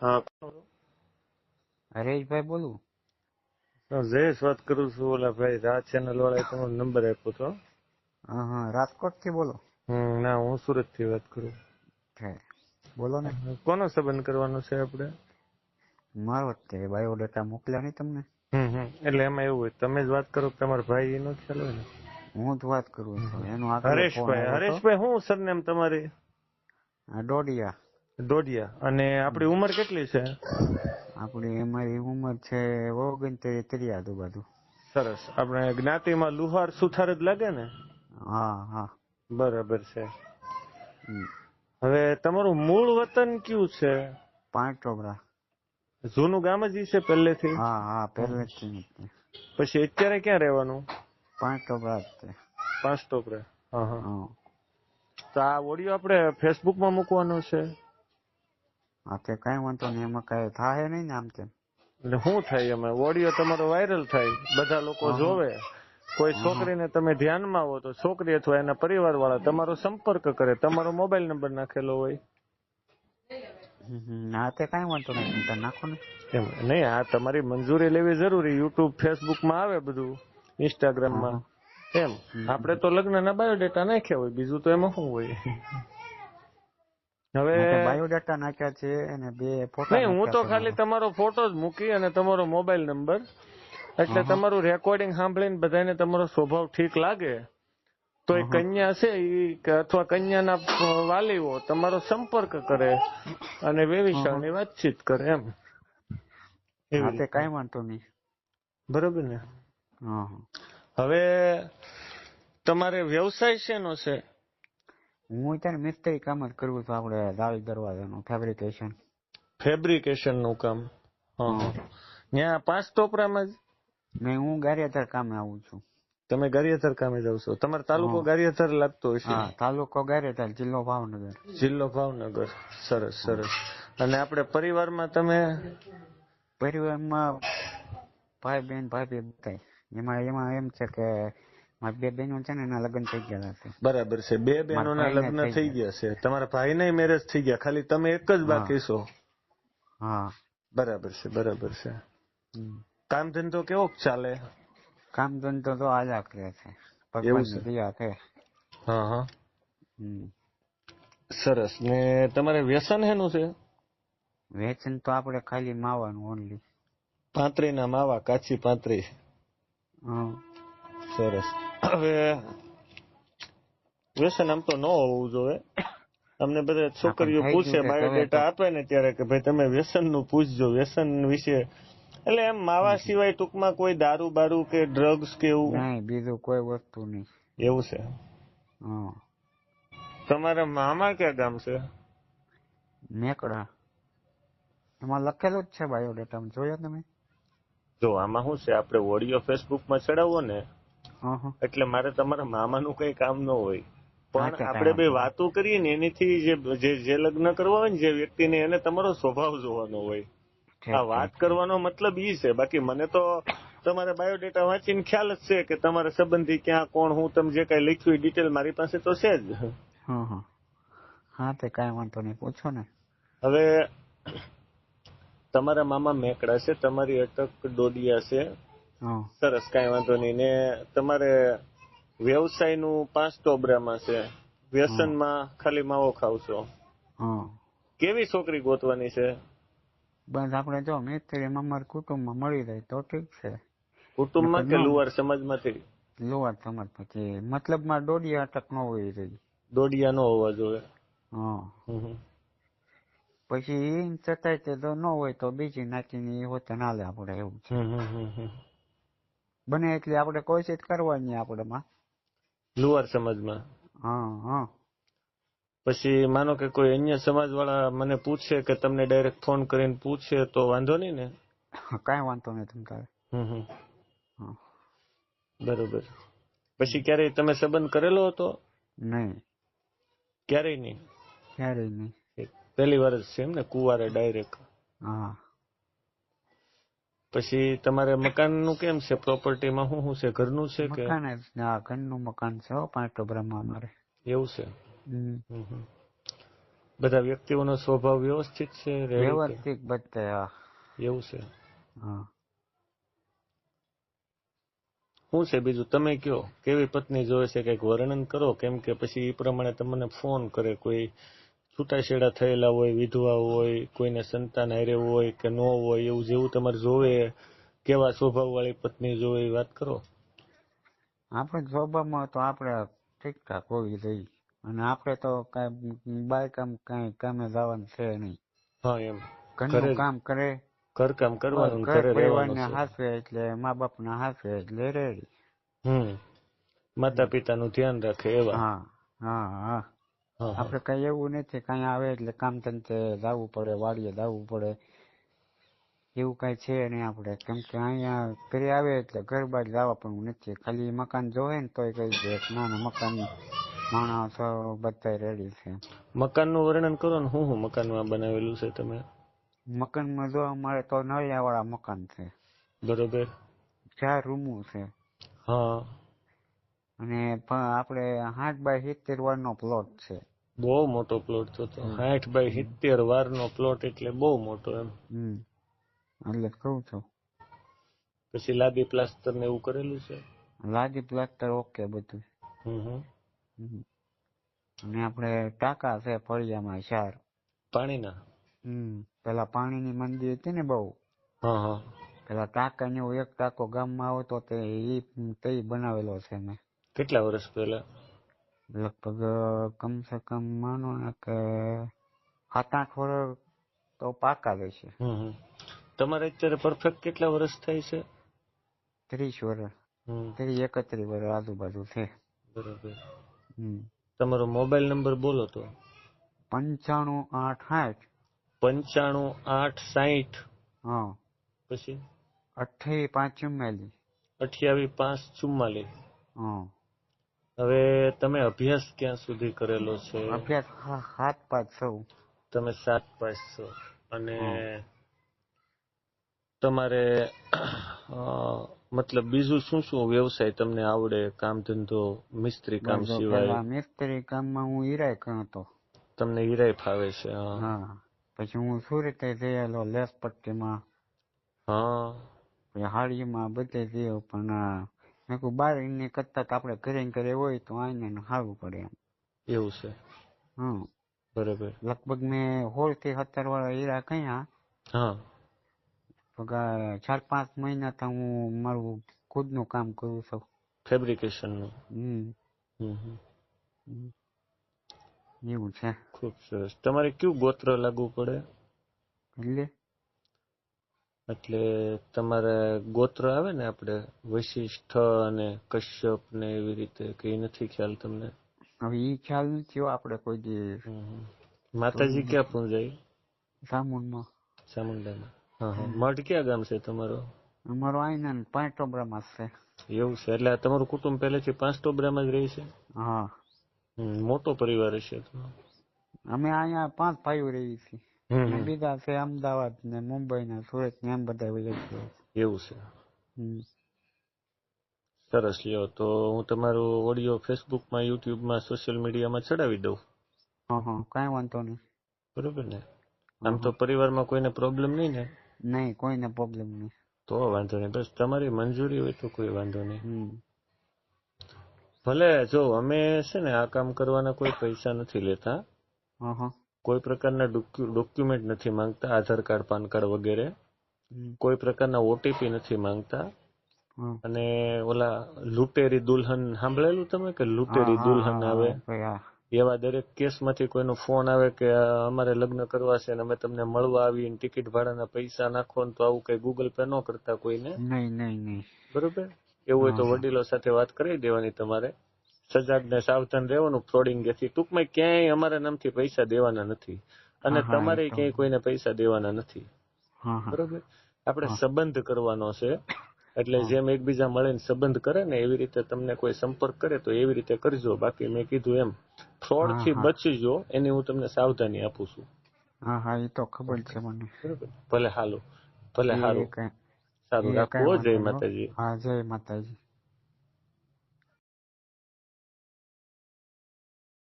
હા. હરેશભાઈ બોલું? જયેશ વાત કરું છું ઓલા ભાઈ રાજ ચેનલ વાળા તમારો નંબર આપ્યો તો. હા હા રાજકોટથી બોલો ના હું સુરતથી વાત કરું. બોલો ને. કોનો સંબંધ કરવાનો છે આપણે? મારો તે બાયોડેટા મોકલ્યા નહીં તમને? એટલે એમાં એવું હોય તમે જ વાત કરો કે તમારા ભાઈ એનો ખ્યાલ હોય ને. હું જ વાત કરું છું એનો હરેશભાઈ. હરેશભાઈ શું સરનેમ તમારી? આ દોડિયા અને આપણી ઉંમર કેટલી છે? આપણી અમારી ઉંમર છે ઓગણત્રીસ ત્રીસ આજુબાજુ. સરસ. આપણે જ્ઞાતિમાં લુહાર સુથાર જ લાગે ને? હા હા. બરાબર છે. હવે તમારું મૂળ વતન કયું છે? પાંચ ટોબરા જૂનું ગામ જ છે પહેલેથી? હા હા પહેલેથી પછી અત્યારે ક્યાં રહેવાનું? પાંચ ટોબરા જ તે પાંચ ટોપરે હા હા. તો આ ઓડિયો આપણે ફેસબુકમાં મૂકવાનો છે. હા તે કઈ વાંધો નહીં એમાં કઈ થાય નહીં ને આમ તેમ. એટલે શું થાય એમાં? ઓડિયો તમારો વાયરલ થાય બધા લોકો જોવે. કોઈ છોકરીને તમે ધ્યાનમાં આવો તો છોકરી અથવા એના પરિવાર વાળા તમારો સંપર્ક કરે તમારો મોબાઈલ નંબર નાખેલો હોય. હા તે કઈ વાંધો નહીં નાખો ને. નહીં આ તમારી મંજૂરી લેવી જરૂરી. યુટ્યુબ ફેસબુકમાં આવે બધું ઇન્સ્ટાગ્રામમાં એમ. આપણે તો લગ્નના બાયોડેટા નાખ્યા હોય બીજું તો એમાં શું હોય? હવે બાયોડેટા નાખ્યા છે અને બે ફોટો નહીં હું તો ખાલી તમારો ફોટો જ મૂકી અને તમારો મોબાઈલ નંબર એટલે તમારું રેકોર્ડિંગ સાંભળીને બધાને તમારો સ્વભાવ ઠીક લાગે. તો એ કન્યા છે એ અથવા કન્યાના વાલીઓ તમારો સંપર્ક કરે અને વેવિશાળની વાતચીત કરે એમ. તે રીતે. કઈ વાંધો નહીં. બરોબર ને. હવે તમારે વ્યવસાય શેનો છે? હું અત્યારે મિસ્ત્રી કામ જ કરવું છું આપણે દાલ દરવાજાનું ફેબ્રિકેશન ફેબ્રિકેશનનું કામ? હા. ત્યાં પાંચ ટોપરામાં જ? નહીં હું ગારિયાધર કામે આવું છું. તમે ગારિયાધર કામે જાવ છો. તમારો તાલુકો. ગારિયાધર લાગતો હશે? હા તાલુકો ગારિયાધર જિલ્લો ભાવનગર. જિલ્લો ભાવનગર. સરસ સરસ. અને આપણે પરિવારમાં તમે? પરિવારમાં ભાઈ બેન ભાઈ બે બધાય. એમાં એમાં એમ છે કે મારી બે બહેનો છે ને એના લગ્ન થઈ ગયા છે બરાબર છે. બે બહેનોના લગ્ન થઈ ગયા. છે. તમારા ભાઈના મેરેજ થઈ ગયા. ખાલી તમે એક જ બાકી છો. હા. બરાબર છે બરાબર છે. કામ ધંધો કેવો ચાલે? કામ ધંધો તો આજા કરે છે. ભગવાન દયા છે. હા હા. સરસ. ને તમારે વ્યસન હેનું છે? વેચન તો આપણે ખાલી માવાનું ઓનલી પાંત્રી ના માવા કાચી પાંત્રી. હા. સરસ. હવે વ્યસન આમ તો ન હોવું જોઈએ. તમને બધા છોકરીઓ પૂછે બાયોડેટા આપે ને ત્યારે કે ભાઈ તમે વ્યસનનું પૂછજો વ્યસન વિશે. એટલે એમ માવા સિવાય ટૂંકમાં કોઈ દારૂ બારૂ કે ડ્રગ્સ કે એવું? નહીં બીજું કોઈ વસ્તુ નહીં. એવું છે? તમારા મામા ક્યાં ગામ છે? નેકડા એમાં લખેલું જ છે બાયોડેટા જોયા તમે? જો આમાં શું છે? આપણે ઓડિયો ફેસબુકમાં ચડાવો ને એટલે મારે તમારા મામાનું કઈ કામ ન હોય. પણ આપણે બે વાતો કરીએ ને એનીથી જે જે લગ્ન કરવા હોય ને જે વ્યક્તિને એને તમારો સ્વભાવ જોવાનો હોય. આ વાત કરવાનો મતલબ ઈ છે. બાકી મને તો તમારે બાયોડેટા વાંચીને ખ્યાલ જ છે કે તમારા સંબંધી ક્યાં કોણ હું તમે જે કઈ લખ્યું એ ડિટેલ મારી પાસે તો છે જ. હા તે કઈ વાંધો નહીં. પૂછો ને. હવે તમારા મામા મેકડા છે તમારી અટક ડોડિયા છે. સરસ કાંઈ વાંધો નહીં. ને તમારે વ્યવસાયનું પાંચ ટોબરામાં છે. વ્યસનમાં ખાલી માવો ખાવશો. કેવી છોકરી ગોતવાની છે? બસ આપણે જો મિસ્ત્રીમાં અમારા કુટુંબમાં મળી રહે તો ઠીક છે. કુટુંબમાં કે ના. લુવાર સમાજમાંથી? લુવાર સમજ પછી મતલબમાં દોડિયા અટક ન હોય રહી. દોડિયા ન હોવા જોઈએ. હા. પછી છતાંય તે તો ન હોય તો બીજી નાખીને એ હોતે ના લે આપણે એવું છે. બને એટલે આપણે કોશિશ કરવાની આપણામાં. લુવાર સમાજમાં. હા હા. પછી માનો કે કોઈ અન્ય સમાજ વાળા મને પૂછે કે તમને ડાયરેક્ટ ફોન કરીને પૂછે તો વાંધો નહીં ને? કાંઈ વાંધો નહીં તમ તારે. હમ હમ. હા. બરોબર. પછી ક્યારેય તમે સંબંધ કરેલો હતો? નહીં. ક્યારેય નહીં? ક્યારેય નહીં. પહેલી વાર જ છે એમ ને કુવારે ડાયરેક્ટ હા. પછી તમારે મકાનનું કેમ છે? પ્રોપર્ટીમાં શું શું છે? ઘરનું છે કે? મકાન જ ને આ ઘરનું મકાન છે હો પાંચ ટોબરામાં અમારે. એવું છે? હમ. હમ હમ. બધા વ્યક્તિઓનો સ્વભાવ વ્યવસ્થિત છે રેડી કે? વ્યવસ્થિત બધા એવું છે? હા. શું છે બીજું? તમે કયો? કેવી પત્ની જોવે છે? કંઈક વર્ણન કરો? કેમ કે પછી એ પ્રમાણે તમને ફોન કરે કોઈ છૂટાછેડા થયેલા હોય વિધવા હોય કોઈને સંતાન હારે હોય કે ન હોય એવું જેવું તમારે જોવે કેવા સ્વભાવ વાળી પત્ની જોવે એ વાત કરો. આપણે સ્વભાવમાં તો આપણે ઠીકઠાક હોવી જોઈએ. અને આપણે તો કઈ બાય કામ કઈ કામે જવાનું છે નહીં. હા એમ. ઘરે ઘરનું કામ કરે. ઘરકામ કરવાનું ઘર ઘરે રહેવાનું હાથે એટલે મા બાપ ના હાસે એટલે રેડી હમ. માતા પિતાનું ધ્યાન રાખે એવા. હા હા હા. હા. કઈ એવું નથી કઈ આવે એટલે કામ ધંધે જવું પડે વાડીએ જવું પડે. એવું કઈ છે નહીં આપડે કેમ કે અહીંયા ઘરે આવે એટલે ઘર બહાર જવા પણ નથી. ખાલી મકાન જોવે ને તોય કઈ દે નાના ના ના મકાન માણસ બધા રેડી છે. મકાનનું વર્ણન કરો ને શું શું મકાનમાં બનાવેલું છે તમે? મકાનમાં જોવા મળે તો નળિયા વાળા મકાન છે. બરોબર. ચાર રૂમો છે. હા. અને પણ આપણે સાઠ બાય સિત્તેર વાળનો પ્લોટ છે. બહુ મોટો પ્લોટ તો આઠ બાય સિત્તેર વાર નો પ્લોટ એટલે બહુ મોટો એમ. એટલે કહું છું. પછી લાદી પ્લાસ્ટર ને એવું કરેલું છે? લાદી પ્લાસ્ટર ઓકે બધું. અને આપણે ટાંકા છે ફળિયામાં ચાર. પાણીના? હમ. પેલા પાણીની મંદી હતી ને બહુ. પેલા ટાંકા ને એક ટાંકો ગામમાં આવતો તે એ તે બનાવેલો છે મેં. કેટલા વર્ષ પહેલા? લગભગ કમસે કમ માનો ને કે સાત આઠ વર્ષ તો પાકા જ છે. તમારે અત્યારે પરફેક્ટ કેટલા વર્ષ થાય છે? ત્રીસ વર્ષ. ત્રીસ એકત્રીસ વર્ષ આજુબાજુ છે. બરોબર. તમારો મોબાઈલ નંબર બોલો તો. પંચાણું આઠ સાઠ. પંચાણું આઠ સાઠ. હા. પછી? અઠ્યાવી પાંચ ચુમ્માલીસ. અઠ્યાવીસ પાંચ ચુમ્માલીસ. હા. હવે તમે અભ્યાસ ક્યાં સુધી કરેલો છે? અભ્યાસ સાત પાંચ છો તમે સાત પાસ છો અને તમારે મતલબ બીજું શું શું વ્યવસાય તમને આવડે? કામ ધંધો મિસ્ત્રી કામ સિવાય? મિસ્ત્રી કામમાં હું હીરાય કરતો. તમને હીરાય ફાવે છે હા. પછી હું સુરત જયેલો લેસ પટ્ટીમાં હા. હાડીમાં બધે જયો પણ મેં કહું બાર એને કરતા તો આપણે ઘરે ને ઘરે હોય તો આઈને સારું પડે એમ. એવું છે. હમ. બરોબર. લગભગ મેં સોળથી સત્તર વાળા હીરા કયા હા. પગાર ચાર પાંચ મહિના તો હું મારું ખુદનું કામ કરું છું. ફેબ્રિકેશનનું. હમ. એવું છે. ખૂબ સરસ. તમારે કયું ગોત્ર લાગુ પડે? એટલે? એટલે તમારે ગોત્ર આવે ને આપણે વશિષ્ઠ અને કશ્યપ ને એવી રીતે કઈ નથી ખ્યાલ તમને? હવે એ ખ્યાલ નથી આપણે કોઈ હમ. માતાજી ક્યાં પૂંજાય? સામુંડમાં. સામુંડામાં? હા ક્યાં ગામ છે તમારો? અમારો આઈના પાંચ ટોબરામાં છે. એવું છે? એટલે તમારું કુટુંબ પહેલેથી પાંચ ટોબરામાં જ રહે છે? હા. મોટો પરિવાર હશે અમે અહીંયા પાંચ ભાઈઓ રહીએ છીએ. બીજા છે અમદાવાદ ને મુંબઈ ને સુરત ને એમ બધા એવું છે. સરસ લ્યો. તો હું તમારું ઓડિયો ફેસબુકમાં યુટ્યુબમાં સોશિયલ મીડિયામાં ચડાવી દઉં. હા હા. કાંઈ વાંધો નહીં. બરોબર ને? આમ તો પરિવારમાં કોઈને પ્રોબ્લેમ નહીં ને? નહીં કોઈને પ્રોબ્લેમ નહીં. તો વાંધો નહીં. બસ તમારી મંજૂરી હોય તો કોઈ વાંધો નહીં. ભલે જો અમે છે ને આ કામ કરવાના કોઈ પૈસા નથી લેતા. હા હા. કોઈ પ્રકારના ડોક્યુમેન્ટ નથી માંગતા આધાર કાર્ડ પાન કાર્ડ વગેરે. કોઈ પ્રકારના ઓટીપી નથી માંગતા. અને ઓલા લૂંટેરી દુલ્હન સાંભળેલું તમે કે લૂંટેરી દુલ્હન આવે? એવા દરેક કેસમાંથી કોઈનો ફોન આવે કે અમારે લગ્ન કરવા છે અને અમે તમને મળવા આવીને ટિકિટ ભાડાના પૈસા નાખો ને તો આવું કઈ ગૂગલ પે ન કરતા કોઈને. નહીં નહીં નહીં. બરોબર? એવું હોય તો. વડીલો સાથે વાત કરી દેવાની તમારે. સજાગ ને સાવધાન રહેવાનું ફ્રોડિંગથી ટૂંકમાં ક્યાંય અમારા નામથી પૈસા દેવાના નથી. અને તમારે. ક્યાંય કોઈને પૈસા દેવાના નથી. બરોબર? આપણે સંબંધ કરવાનો છે. એટલે જેમ એકબીજા મળીને સંબંધ કરે ને એવી રીતે તમને કોઈ સંપર્ક કરે તો એવી રીતે કરજો. બાકી મેં કીધું એમ ફ્રોડથી બચજો એની હું તમને સાવધાની આપું છું. હા હા એ તો ખબર છે મને. ભલે હાલો. ભલે હાલો. સારું રાખો રાખવું જય માતાજી. હા જય માતાજી.